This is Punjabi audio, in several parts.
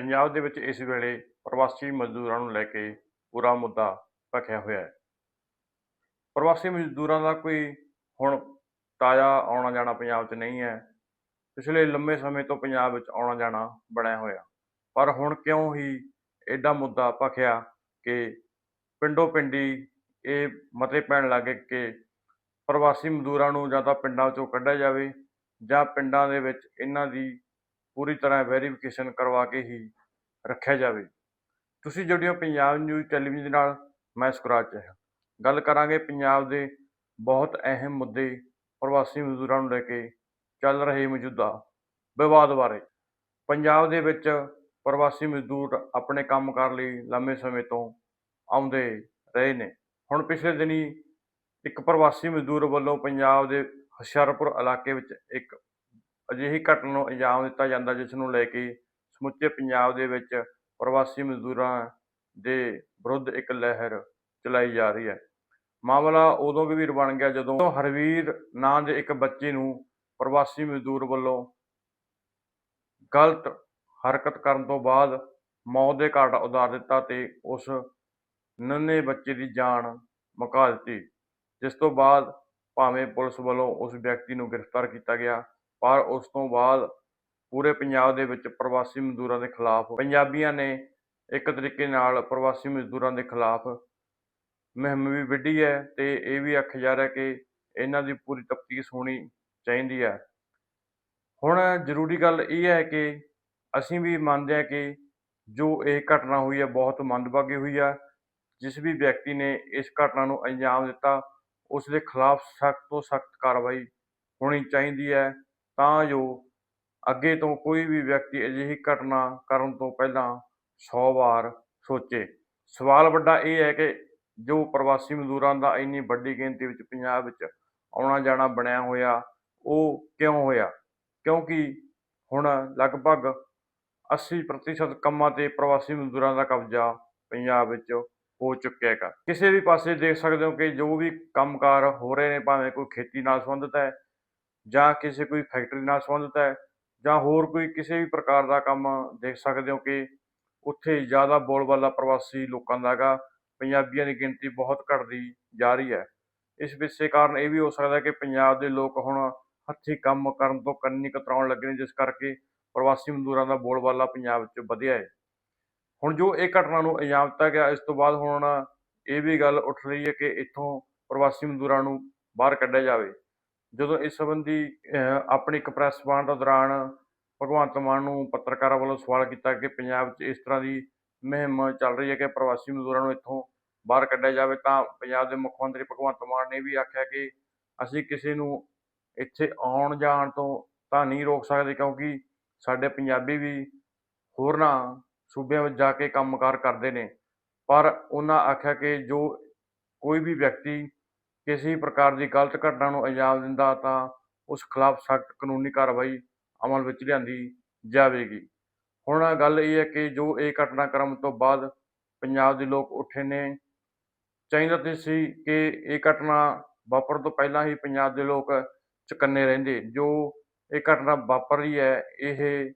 ਪੰਜਾਬ ਦੇ ਵਿੱਚ ਇਸ ਵੇਲੇ ਪ੍ਰਵਾਸੀ ਮਜ਼ਦੂਰਾਂ ਨੂੰ ਲੈ ਕੇ ਪੂਰਾ ਮੁੱਦਾ ਭਖਿਆ ਹੋਇਆ ਹੈ। ਪ੍ਰਵਾਸੀ ਮਜ਼ਦੂਰਾਂ ਦਾ ਕੋਈ ਹੁਣ ਤਾਜ਼ਾ ਆਉਣਾ ਜਾਣਾ ਪੰਜਾਬ 'ਚ ਨਹੀਂ ਹੈ। ਪਿਛਲੇ ਲੰਮੇ ਸਮੇਂ ਤੋਂ ਪੰਜਾਬ ਵਿੱਚ ਆਉਣਾ ਜਾਣਾ ਬਣਿਆ ਹੋਇਆ। ਪਰ ਹੁਣ ਕਿਉਂ ਹੀ ਐਡਾ ਮੁੱਦਾ ਭਖਿਆ ਕਿ ਪਿੰਡੋਂ ਪਿੰਡੀ ਇਹ ਮਤੇ ਪੈਣ ਲੱਗੇ ਕਿ ਪ੍ਰਵਾਸੀ ਮਜ਼ਦੂਰਾਂ ਨੂੰ ਜਾਂ ਤਾਂ ਪਿੰਡਾਂ 'ਚੋਂ ਕੱਢਿਆ ਜਾਵੇ ਜਾਂ ਪਿੰਡਾਂ ਦੇ ਵਿੱਚ ਇਹਨਾਂ ਦੀ ਪੂਰੀ ਤਰ੍ਹਾਂ ਵੈਰੀਫਿਕੇਸ਼ਨ ਕਰਵਾ ਕੇ ਹੀ ਰੱਖਿਆ ਜਾਵੇ। ਤੁਸੀਂ ਜੁੜਿਓ ਪੰਜਾਬ ਨਿਊਜ਼ ਟੈਲੀਵਿਜ਼ਨ ਨਾਲ, ਮੈਂ ਸੁਖਰਾਜ ਚਾਹਿਆ ਗੱਲ ਕਰਾਂਗੇ ਪੰਜਾਬ ਦੇ ਬਹੁਤ ਅਹਿਮ ਮੁੱਦੇ ਪ੍ਰਵਾਸੀ ਮਜ਼ਦੂਰਾਂ ਨੂੰ ਲੈ ਕੇ ਚੱਲ ਰਹੇ ਮੌਜੂਦਾ ਵਿਵਾਦ ਬਾਰੇ। ਪੰਜਾਬ ਦੇ ਵਿੱਚ ਪ੍ਰਵਾਸੀ ਮਜ਼ਦੂਰ ਆਪਣੇ ਕੰਮਕਾਰ ਲਈ ਲੰਮੇ ਸਮੇਂ ਤੋਂ ਆਉਂਦੇ ਰਹੇ ਨੇ। ਹੁਣ ਪਿਛਲੇ ਦਿਨੀ ਇੱਕ ਪ੍ਰਵਾਸੀ ਮਜ਼ਦੂਰ ਵੱਲੋਂ ਪੰਜਾਬ ਦੇ ਹੁਸ਼ਿਆਰਪੁਰ ਇਲਾਕੇ ਵਿੱਚ ਇੱਕ ਅਜਿਹੀ ਘਟਨਾ ਨੂੰ ਅੰਜਾਮ ਦਿੱਤਾ ਜਾਂਦਾ, ਜਿਸ ਨੂੰ ਲੈ ਕੇ ਸਮੁੱਚੇ ਪੰਜਾਬ ਦੇ ਵਿੱਚ ਪ੍ਰਵਾਸੀ ਮਜ਼ਦੂਰਾਂ ਦੇ ਵਿਰੁੱਧ ਇੱਕ ਲਹਿਰ ਚਲਾਈ ਜਾ ਰਹੀ ਹੈ। ਮਾਮਲਾ ਉਦੋਂ ਗੰਭੀਰ ਬਣ ਗਿਆ ਜਦੋਂ ਹਰਵੀਰ ਨਾਂ ਦੇ ਇੱਕ ਬੱਚੇ ਨੂੰ ਪ੍ਰਵਾਸੀ ਮਜ਼ਦੂਰ ਵੱਲੋਂ ਗਲਤ ਹਰਕਤ ਕਰਨ ਤੋਂ ਬਾਅਦ ਮੌਤ ਦੇ ਘਾਟ ਉਤਾਰ ਦਿੱਤਾ ਤੇ ਉਸ ਨੰਨੇ ਬੱਚੇ ਦੀ ਜਾਨ ਮੁਕਾ ਦਿੱਤੀ, ਜਿਸ ਤੋਂ ਬਾਅਦ ਭਾਵੇਂ ਪੁਲਿਸ ਵੱਲੋਂ ਉਸ ਵਿਅਕਤੀ ਨੂੰ ਗ੍ਰਿਫਤਾਰ ਕੀਤਾ ਗਿਆ। ਪਰ ਉਸ ਤੋਂ ਬਾਅਦ ਪੂਰੇ ਪੰਜਾਬ ਦੇ ਵਿੱਚ ਪ੍ਰਵਾਸੀ ਮਜ਼ਦੂਰਾਂ ਦੇ ਖਿਲਾਫ ਪੰਜਾਬੀਆਂ ਨੇ ਇੱਕ ਤਰੀਕੇ ਨਾਲ ਪ੍ਰਵਾਸੀ ਮਜ਼ਦੂਰਾਂ ਦੇ ਖਿਲਾਫ ਮੁਹਿੰਮ ਵੀ ਵਿੱਢੀ ਹੈ ਤੇ ਇਹ ਵੀ ਆਖਿਆ ਜਾ ਰਿਹਾ ਕਿ ਇਹਨਾਂ ਦੀ ਪੂਰੀ ਤਫਤੀਸ਼ ਹੋਣੀ ਚਾਹੀਦੀ ਹੈ। ਹੁਣ ਜ਼ਰੂਰੀ ਗੱਲ ਇਹ ਹੈ ਕਿ ਅਸੀਂ ਵੀ ਮੰਨਦੇ ਹਾਂ ਕਿ ਜੋ ਇਹ ਘਟਨਾ ਹੋਈ ਹੈ ਬਹੁਤ ਮੰਦਭਾਗੀ ਹੋਈ ਹੈ ਜਿਸ ਵੀ ਵਿਅਕਤੀ ਨੇ ਇਸ ਘਟਨਾ ਨੂੰ ਅੰਜਾਮ ਦਿੱਤਾ, ਉਸ ਦੇ ਖਿਲਾਫ ਸਖਤ ਤੋਂ ਸਖਤ ਕਾਰਵਾਈ ਹੋਣੀ ਚਾਹੀਦੀ ਹੈ। ਤਾਂ ਜੋ ਅੱਗੇ ਤੋਂ ਕੋਈ ਵੀ ਵਿਅਕਤੀ ਅਜਿਹੀ ਘਟਨਾ ਕਰਨ ਤੋਂ ਪਹਿਲਾਂ 100 ਵਾਰ ਸੋਚੇ। ਸਵਾਲ ਵੱਡਾ ਇਹ ਹੈ ਕਿ ਜੋ ਪ੍ਰਵਾਸੀ ਮਜ਼ਦੂਰਾਂ ਦਾ ਇੰਨੀ ਵੱਡੀ ਗਿਣਤੀ ਵਿੱਚ ਪੰਜਾਬ ਵਿੱਚ ਆਉਣਾ ਜਾਣਾ ਬਣਿਆ ਹੋਇਆ, ਉਹ ਕਿਉਂ ਹੋਇਆ? ਕਿਉਂਕਿ ਹੁਣ ਲਗਭਗ 80% ਕੰਮਾਂ ਤੇ ਪ੍ਰਵਾਸੀ ਮਜ਼ਦੂਰਾਂ ਦਾ ਕਬਜ਼ਾ ਪੰਜਾਬ ਵਿੱਚ ਹੋ ਚੁੱਕਿਆ ਹੈਗਾ। ਕਿਸੇ ਵੀ ਪਾਸੇ ਦੇਖ ਸਕਦੇ ਹੋ ਕਿ ਜੋ ਵੀ ਕੰਮਕਾਰ ਹੋ ਰਹੇ ਨੇ, ਭਾਵੇਂ ਕੋਈ ਖੇਤੀ ਨਾਲ ਸੰਬੰਧਿਤ ਹੈ ਜਾਂ ਕਿਸੇ ਕੋਈ ਫੈਕਟਰੀ ਨਾਲ ਸੰਬੰਧਿਤ ਹੈ, ਜਾਂ ਹੋਰ ਕੋਈ ਕਿਸੇ ਵੀ ਪ੍ਰਕਾਰ ਦਾ ਕੰਮ ਦੇਖ ਸਕਦੇ ਹੋ ਕਿ ਉੱਥੇ ਜ਼ਿਆਦਾ ਬੋਲਬਾਲਾ ਪ੍ਰਵਾਸੀ ਲੋਕਾਂ ਦਾ ਹੈਗਾ, ਪੰਜਾਬੀਆਂ ਦੀ ਗਿਣਤੀ ਬਹੁਤ ਘਟਦੀ ਜਾ ਰਹੀ ਹੈ। ਇਸ ਵਿਸ਼ੇ ਕਾਰਨ ਇਹ ਵੀ ਹੋ ਸਕਦਾ ਕਿ ਪੰਜਾਬ ਦੇ ਲੋਕ ਹੁਣ ਹੱਥੀਂ ਕੰਮ ਕਰਨ ਤੋਂ ਕੰਨੀ ਕਤਰਾਉਣ ਲੱਗੇ ਨੇ, ਜਿਸ ਕਰਕੇ ਪ੍ਰਵਾਸੀ ਮਜ਼ਦੂਰਾਂ ਦਾ ਬੋਲਬਾਲਾ ਪੰਜਾਬ ਵਿੱਚ ਵਧਿਆ ਹੈ। ਹੁਣ ਜੋ ਇਹ ਘਟਨਾ ਨੂੰ ਅੰਜਾਮ ਦਿੱਤਾ ਗਿਆ, ਇਸ ਤੋਂ ਬਾਅਦ ਹੁਣ ਇਹ ਵੀ ਗੱਲ ਉੱਠ ਰਹੀ ਹੈ ਕਿ ਇੱਥੋਂ ਪ੍ਰਵਾਸੀ ਮਜ਼ਦੂਰਾਂ ਨੂੰ ਬਾਹਰ ਕੱਢਿਆ ਜਾਵੇ। ਜਦੋਂ ਇਸ ਸੰਬੰਧੀ ਅਹ, ਆਪਣੀ ਇੱਕ ਪ੍ਰੈਸ ਵਾਰਤਾ ਦੇ ਦੌਰਾਨ ਭਗਵੰਤ ਮਾਨ ਨੂੰ ਪੱਤਰਕਾਰਾਂ ਵੱਲੋਂ ਸਵਾਲ ਕੀਤਾ ਕਿ ਪੰਜਾਬ 'ਚ ਇਸ ਤਰ੍ਹਾਂ ਦੀ ਮੁਹਿੰਮ ਚੱਲ ਰਹੀ ਹੈ ਕਿ ਪ੍ਰਵਾਸੀ ਮਜ਼ਦੂਰਾਂ ਨੂੰ ਇੱਥੋਂ ਬਾਹਰ ਕੱਢਿਆ ਜਾਵੇ ਤਾਂ ਪੰਜਾਬ ਦੇ ਮੁੱਖ ਮੰਤਰੀ ਭਗਵੰਤ ਮਾਨ ਨੇ ਵੀ ਆਖਿਆ ਕਿ ਅਸੀਂ ਕਿਸੇ ਨੂੰ ਇੱਥੇ ਆਉਣ ਜਾਣ ਤੋਂ ਤਾਂ ਨਹੀਂ ਰੋਕ ਸਕਦੇ ਕਿਉਂਕਿ ਸਾਡੇ ਪੰਜਾਬੀ ਵੀ ਹੋਰਨਾਂ ਸੂਬਿਆਂ ਵਿੱਚ ਜਾ ਕੇ ਕੰਮਕਾਰ ਕਰਦੇ ਨੇ। ਪਰ ਉਹਨਾਂ ਆਖਿਆ ਕਿ ਜੋ ਕੋਈ ਵੀ ਵਿਅਕਤੀ ਕਿਸੇ ਪ੍ਰਕਾਰ ਦੀ ਗਲਤ ਘਟਨਾ ਨੂੰ ਅੰਜਾਮ ਦਿੰਦਾ ਤਾਂ ਉਸ ਖਿਲਾਫ ਸਖਤ ਕਾਨੂੰਨੀ ਕਾਰਵਾਈ ਅਮਲ ਵਿੱਚ ਲਿਆਂਦੀ ਜਾਵੇਗੀ। ਹੁਣ ਗੱਲ ਇਹ ਹੈ ਕਿ ਜੋ ਇਹ ਘਟਨਾਕ੍ਰਮ ਤੋਂ ਬਾਅਦ ਪੰਜਾਬ ਦੇ ਲੋਕ ਉੱਠੇ ਨੇ, ਚਾਹੀਦਾ ਤੇ ਸੀ ਕਿ ਇਹ ਘਟਨਾ ਵਾਪਰਨ ਤੋਂ ਪਹਿਲਾਂ ਹੀ ਪੰਜਾਬ ਦੇ ਲੋਕ ਚੁਕੰਨੇ ਰਹਿੰਦੇ। ਜੋ ਇਹ ਘਟਨਾ ਵਾਪਰ ਰਹੀ ਹੈ, ਇਹ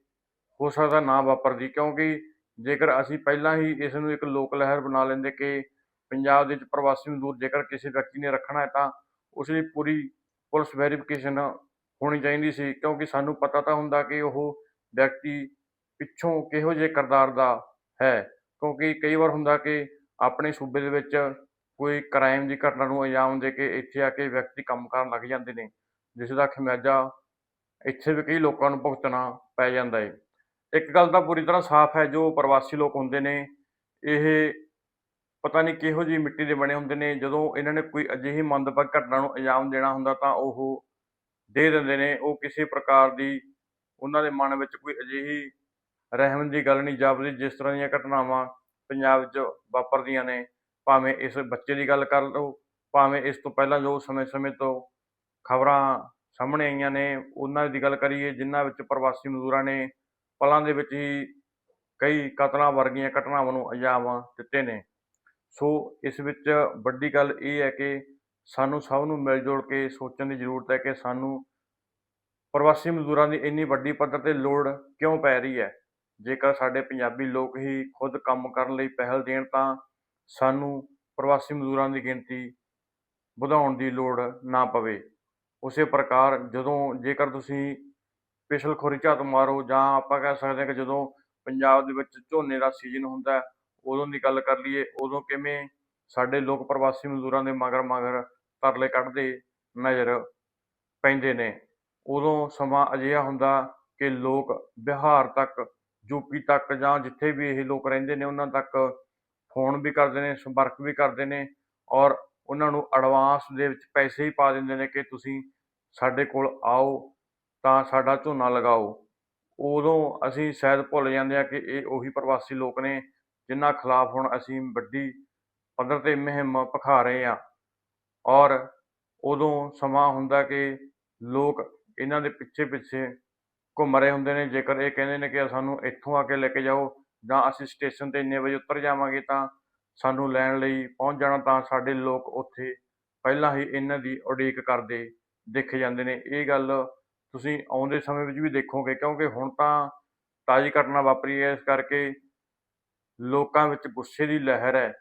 ਹੋ ਸਕਦਾ ਨਾ ਵਾਪਰਦੀ ਕਿਉਂਕਿ ਜੇਕਰ ਅਸੀਂ ਪਹਿਲਾਂ ਹੀ ਇਸ ਨੂੰ ਇੱਕ ਲੋਕ ਲਹਿਰ ਬਣਾ ਲੈਂਦੇ ਕਿ ਪੰਜਾਬ ਦੇ ਵਿੱਚ ਪ੍ਰਵਾਸੀ ਮਜ਼ਦੂਰ ਜੇਕਰ ਕਿਸੇ ਵਿਅਕਤੀ ਨੇ ਰੱਖਣਾ ਹੈ ਤਾਂ ਉਸ ਦੀ ਪੂਰੀ ਪੁਲਿਸ ਵੈਰੀਫਿਕੇਸ਼ਨ ਹੋਣੀ ਚਾਹੀਦੀ ਸੀ, ਕਿਉਂਕਿ ਸਾਨੂੰ ਪਤਾ ਤਾਂ ਹੁੰਦਾ ਕਿ ਉਹ ਵਿਅਕਤੀ ਪਿੱਛੋਂ ਕਿਹੋ ਜਿਹੇ ਕਿਰਦਾਰ ਦਾ ਹੈ, ਕਿਉਂਕਿ ਕਈ ਵਾਰ ਹੁੰਦਾ ਕਿ ਆਪਣੇ ਸੂਬੇ ਦੇ ਵਿੱਚ ਕੋਈ ਕ੍ਰਾਈਮ ਦੀ ਘਟਨਾ ਨੂੰ ਅੰਜਾਮ ਦੇ ਕੇ ਇੱਥੇ ਆ ਕੇ ਵਿਅਕਤੀ ਕੰਮ ਕਰਨ ਲੱਗ ਜਾਂਦੇ ਨੇ, ਜਿਸ ਦਾ ਖਮਿਆਜਾ ਇੱਥੇ ਵੀ ਕਈ ਲੋਕਾਂ ਨੂੰ ਭੁਗਤਣਾ ਪੈ ਜਾਂਦਾ ਹੈ। ਇੱਕ ਗੱਲ ਤਾਂ ਪੂਰੀ ਤਰ੍ਹਾਂ ਸਾਫ਼ ਹੈ, ਜੋ ਪ੍ਰਵਾਸੀ ਲੋਕ ਹੁੰਦੇ ਨੇ, ਇਹ ਪਤਾ ਨਹੀਂ ਕਿਹੋ ਜਿਹੀ ਮਿੱਟੀ ਦੇ ਬਣੇ ਹੁੰਦੇ ਨੇ, ਜਦੋਂ ਇਹਨਾਂ ਨੇ ਕੋਈ ਅਜਿਹੀ ਮੰਦਭਾਗ ਘਟਨਾ ਨੂੰ ਅੰਜਾਮ ਦੇਣਾ ਹੁੰਦਾ ਤਾਂ ਉਹ ਦੇ ਦਿੰਦੇ ਨੇ, ਉਹ ਕਿਸੇ ਪ੍ਰਕਾਰ ਦੀ ਉਹਨਾਂ ਦੇ ਮਨ ਵਿੱਚ ਕੋਈ ਅਜਿਹੀ ਰਹਿਮ ਦੀ ਗੱਲ ਨਹੀਂ ਜਾਪਦੀ, ਜਿਸ ਤਰ੍ਹਾਂ ਦੀਆਂ ਘਟਨਾਵਾਂ ਪੰਜਾਬ 'ਚ ਵਾਪਰਦੀਆਂ ਨੇ, ਭਾਵੇਂ ਇਸ ਬੱਚੇ ਦੀ ਗੱਲ ਕਰ ਲਓ, ਭਾਵੇਂ ਇਸ ਤੋਂ ਪਹਿਲਾਂ ਜੋ ਸਮੇਂ-ਸਮੇਂ ਤੋਂ ਖਬਰਾਂ ਸਾਹਮਣੇ ਆਈਆਂ ਨੇ, ਉਹਨਾਂ ਦੀ ਗੱਲ ਕਰੀਏ, ਜਿਨ੍ਹਾਂ ਵਿੱਚ ਪ੍ਰਵਾਸੀ ਮਜ਼ਦੂਰਾਂ ਨੇ ਪਲਾਂ ਦੇ ਵਿੱਚ ਹੀ ਕਈ ਕਤਲਾਂ ਵਰਗੀਆਂ ਘਟਨਾਵਾਂ ਨੂੰ ਅੰਜਾਮ ਦਿੱਤੇ ਨੇ। ਸੋ ਇਸ ਵਿੱਚ ਵੱਡੀ ਗੱਲ ਇਹ ਹੈ ਕਿ ਸਾਨੂੰ ਸਭ ਨੂੰ ਮਿਲ ਜੁਲ ਕੇ ਸੋਚਣ ਦੀ ਜ਼ਰੂਰਤ ਹੈ ਕਿ ਸਾਨੂੰ ਪ੍ਰਵਾਸੀ ਮਜ਼ਦੂਰਾਂ ਦੀ ਇੰਨੀ ਵੱਡੀ ਪੱਧਰ ਤੇ ਲੋੜ ਕਿਉਂ ਪੈ ਰਹੀ ਹੈ? ਜੇਕਰ ਸਾਡੇ ਪੰਜਾਬੀ ਲੋਕ ਹੀ ਖੁਦ ਕੰਮ ਕਰਨ ਲਈ ਪਹਿਲ ਦੇਣ ਤਾਂ ਸਾਨੂੰ ਪ੍ਰਵਾਸੀ ਮਜ਼ਦੂਰਾਂ ਦੀ ਗਿਣਤੀ ਵਧਾਉਣ ਦੀ ਲੋੜ ਨਾ ਪਵੇ। ਉਸੇ ਪ੍ਰਕਾਰ ਜਦੋਂ ਜੇਕਰ ਤੁਸੀਂ ਪਿਛਲਖੋਰੀ ਝਾਤ ਮਾਰੋ ਜਾਂ ਆਪਾਂ ਕਹਿ ਸਕਦੇ ਹਾਂ ਕਿ ਜਦੋਂ ਪੰਜਾਬ ਦੇ ਵਿੱਚ ਝੋਨੇ ਦਾ ਸੀਜ਼ਨ ਹੁੰਦਾ ਉਦੋਂ ਦੀ ਗੱਲ ਕਰ ਲਈਏ, ਉਦੋਂ ਕਿਵੇਂ ਸਾਡੇ ਲੋਕ ਪ੍ਰਵਾਸੀ ਮਜ਼ਦੂਰਾਂ ਦੇ ਮਗਰ ਮਗਰ ਤਰਲੇ ਕੱਢਦੇ ਨਜ਼ਰ ਪੈਂਦੇ ਨੇ। ਉਦੋਂ ਸਮਾਂ ਅਜਿਹਾ ਹੁੰਦਾ ਕਿ ਲੋਕ ਬਿਹਾਰ ਤੱਕ ਯੂਪੀ ਤੱਕ ਜਾਂ ਜਿੱਥੇ ਵੀ ਇਹ ਲੋਕ ਰਹਿੰਦੇ ਨੇ, ਉਹਨਾਂ ਤੱਕ ਫੋਨ ਵੀ ਕਰਦੇ ਨੇ, ਸੰਪਰਕ ਵੀ ਕਰਦੇ ਨੇ ਔਰ ਉਹਨਾਂ ਨੂੰ ਐਡਵਾਂਸ ਦੇ ਵਿੱਚ ਪੈਸੇ ਹੀ ਪਾ ਦਿੰਦੇ ਨੇ ਕਿ ਤੁਸੀਂ ਸਾਡੇ ਕੋਲ ਆਓ ਤਾਂ ਸਾਡਾ ਝੋਨਾ ਲਗਾਓ। ਉਦੋਂ ਅਸੀਂ ਸ਼ਾਇਦ ਭੁੱਲ ਜਾਂਦੇ ਆ ਕਿ ਇਹ ਉਹੀ ਪ੍ਰਵਾਸੀ ਲੋਕ ਨੇ ਜਿਨ੍ਹਾਂ ਖਿਲਾਫ ਹੁਣ ਅਸੀਂ ਵੱਡੀ ਪੱਧਰ ਤੇ ਮੁਹਿੰਮ ਭਖਾ ਰਹੇ ਹਾਂ ਔਰ ਉਦੋਂ ਸਮਾਂ ਹੁੰਦਾ ਕਿ ਲੋਕ ਇਹਨਾਂ ਦੇ ਪਿੱਛੇ ਪਿੱਛੇ ਘੁੰਮ ਰਹੇ ਹੁੰਦੇ ਨੇ, ਜੇਕਰ ਇਹ ਕਹਿੰਦੇ ਨੇ ਕਿ ਸਾਨੂੰ ਇੱਥੋਂ ਆ ਕੇ ਲੈ ਕੇ ਜਾਓ ਜਾਂ ਅਸੀਂ ਸਟੇਸ਼ਨ ਤੇ ਇੰਨੇ ਵਜੇ ਉਤਰ ਜਾਵਾਂਗੇ ਤਾਂ ਸਾਨੂੰ ਲੈਣ ਲਈ ਪਹੁੰਚ ਜਾਣਾ, ਤਾਂ ਸਾਡੇ ਲੋਕ ਉੱਥੇ ਪਹਿਲਾਂ ਹੀ ਇਹਨਾਂ ਦੀ ਉਡੀਕ ਕਰਦੇ ਦੇਖੇ ਜਾਂਦੇ ਨੇ। ਇਹ ਗੱਲ ਤੁਸੀਂ ਆਉਂਦੇ ਸਮੇਂ ਵਿੱਚ ਵੀ ਦੇਖੋਗੇ, ਕਿਉਂਕਿ ਹੁਣ ਤਾਂ ਤਾਜ਼ੀ ਘਟਨਾ ਵਾਪਰੀ ਹੈ, ਇਸ ਕਰਕੇ ਲੋਕਾਂ ਵਿੱਚ ਗੁੱਸੇ ਦੀ ਲਹਿਰ ਹੈ।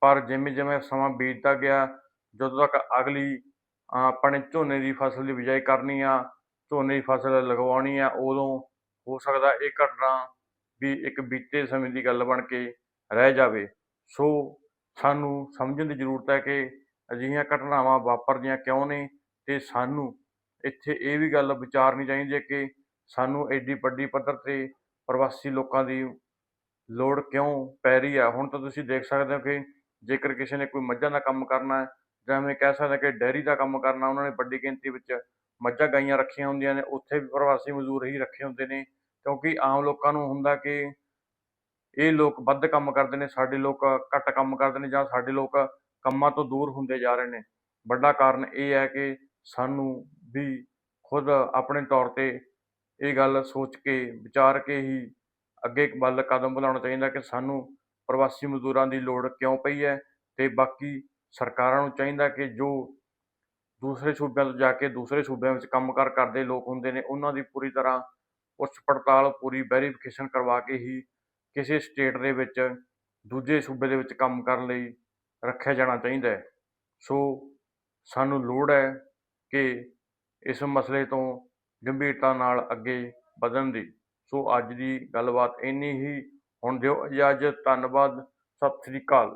ਪਰ ਜਿਵੇਂ ਜਿਵੇਂ ਸਮਾਂ ਬੀਤਦਾ ਗਿਆ, ਜਦੋਂ ਤੱਕ ਅਗਲੀ, ਅਹ ਆਪਾਂ ਨੇ ਝੋਨੇ ਦੀ ਫਸਲ ਦੀ ਬਿਜਾਈ ਕਰਨੀ ਆ, ਝੋਨੇ ਦੀ ਫਸਲ ਲਗਵਾਉਣੀ ਆ, ਉਦੋਂ ਹੋ ਸਕਦਾ ਇਹ ਘਟਨਾ ਵੀ ਇੱਕ ਬੀਤੇ ਸਮੇਂ ਦੀ ਗੱਲ ਬਣ ਕੇ ਰਹਿ ਜਾਵੇ। ਸੋ ਸਾਨੂੰ ਸਮਝਣ ਦੀ ਜ਼ਰੂਰਤ ਹੈ ਕਿ ਅਜਿਹੀਆਂ ਘਟਨਾਵਾਂ ਵਾਪਰਦੀਆਂ ਕਿਉਂ ਨੇ ਤੇ ਸਾਨੂੰ ਇੱਥੇ ਇਹ ਵੀ ਗੱਲ ਵਿਚਾਰਨੀ ਚਾਹੀਦੀ ਹੈ ਕਿ ਸਾਨੂੰ ਐਡੀ ਵੱਡੀ ਪੱਧਰ ਤੇ ਪ੍ਰਵਾਸੀ ਲੋਕਾਂ ਦੀ ਲੋੜ ਕਿਉਂ ਪੈ ਰਹੀ ਹੈ? ਹੁਣ ਤਾਂ ਤੁਸੀਂ ਦੇਖ ਸਕਦੇ ਹੋ ਕਿ ਜੇਕਰ ਕਿਸੇ ਨੇ ਕੋਈ ਮੱਝਾਂ ਦਾ ਕੰਮ ਕਰਨਾ ਹੈ, ਜਾਂ ਐਵੇਂ ਕਹਿ ਸਕਦੇ ਕਿ ਡੈਰੀ ਦਾ ਕੰਮ ਕਰਨਾ, ਉਹਨਾਂ ਨੇ ਵੱਡੀ ਗਿਣਤੀ ਵਿੱਚ ਮੱਝਾਂ ਗਾਈਆਂ ਰੱਖੀਆਂ ਹੁੰਦੀਆਂ ਨੇ, ਉੱਥੇ ਵੀ ਪ੍ਰਵਾਸੀ ਮਜ਼ਦੂਰ ਹੀ ਰੱਖੇ ਹੁੰਦੇ ਨੇ, ਕਿਉਂਕਿ ਆਮ ਲੋਕਾਂ ਨੂੰ ਹੁੰਦਾ ਕਿ ਇਹ ਲੋਕ ਵੱਧ ਕੰਮ ਕਰਦੇ ਨੇ, ਸਾਡੇ ਲੋਕ ਘੱਟ ਕੰਮ ਕਰਦੇ ਨੇ, ਜਾਂ ਸਾਡੇ ਲੋਕ ਕੰਮਾਂ ਤੋਂ ਦੂਰ ਹੁੰਦੇ ਜਾ ਰਹੇ ਨੇ। ਵੱਡਾ ਕਾਰਨ ਇਹ ਹੈ ਕਿ ਸਾਨੂੰ ਵੀ ਖੁਦ ਆਪਣੇ ਤੌਰ ਤੇ ਇਹ ਗੱਲ ਸੋਚ ਕੇ, ਵਿਚਾਰ ਕੇ ਹੀ ਅੱਗੇ ਇੱਕ ਵੱਲ ਕਦਮ ਵਧਾਉਣਾ ਚਾਹੀਦਾ ਕਿ ਸਾਨੂੰ ਪ੍ਰਵਾਸੀ ਮਜ਼ਦੂਰਾਂ ਦੀ ਲੋੜ ਕਿਉਂ ਪਈ ਹੈ ਤੇ ਬਾਕੀ ਸਰਕਾਰਾਂ ਨੂੰ ਚਾਹੀਦਾ ਕਿ ਜੋ ਦੂਸਰੇ ਸੂਬਿਆਂ ਤੋਂ ਜਾ ਕੇ ਦੂਸਰੇ ਸੂਬਿਆਂ ਵਿੱਚ ਕੰਮਕਾਰ ਕਰਦੇ ਲੋਕ ਹੁੰਦੇ ਨੇ, ਉਹਨਾਂ ਦੀ ਪੂਰੀ ਤਰ੍ਹਾਂ ਪੁੱਛ ਪੜਤਾਲ, ਪੂਰੀ ਵੈਰੀਫਿਕੇਸ਼ਨ ਕਰਵਾ ਕੇ ਹੀ ਕਿਸੇ ਸਟੇਟ ਦੇ ਵਿੱਚ, ਦੂਜੇ ਸੂਬੇ ਦੇ ਵਿੱਚ ਕੰਮ ਕਰਨ ਲਈ ਰੱਖਿਆ ਜਾਣਾ ਚਾਹੀਦਾ ਹੈ। ਸੋ ਸਾਨੂੰ ਲੋੜ ਹੈ ਕਿ ਇਸ ਮਸਲੇ ਤੋਂ ਗੰਭੀਰਤਾ ਨਾਲ ਅੱਗੇ ਵਧਣ ਦੀ। ਸੋ ਅੱਜ ਦੀ ਗੱਲਬਾਤ ਇੰਨੀ ਹੀ। ਹੁਣ ਦਿਓ ਇਜਾਜ਼ਤ ਧੰਨਵਾਦ ਸਤਿ ਸ੍ਰੀ ਅਕਾਲ।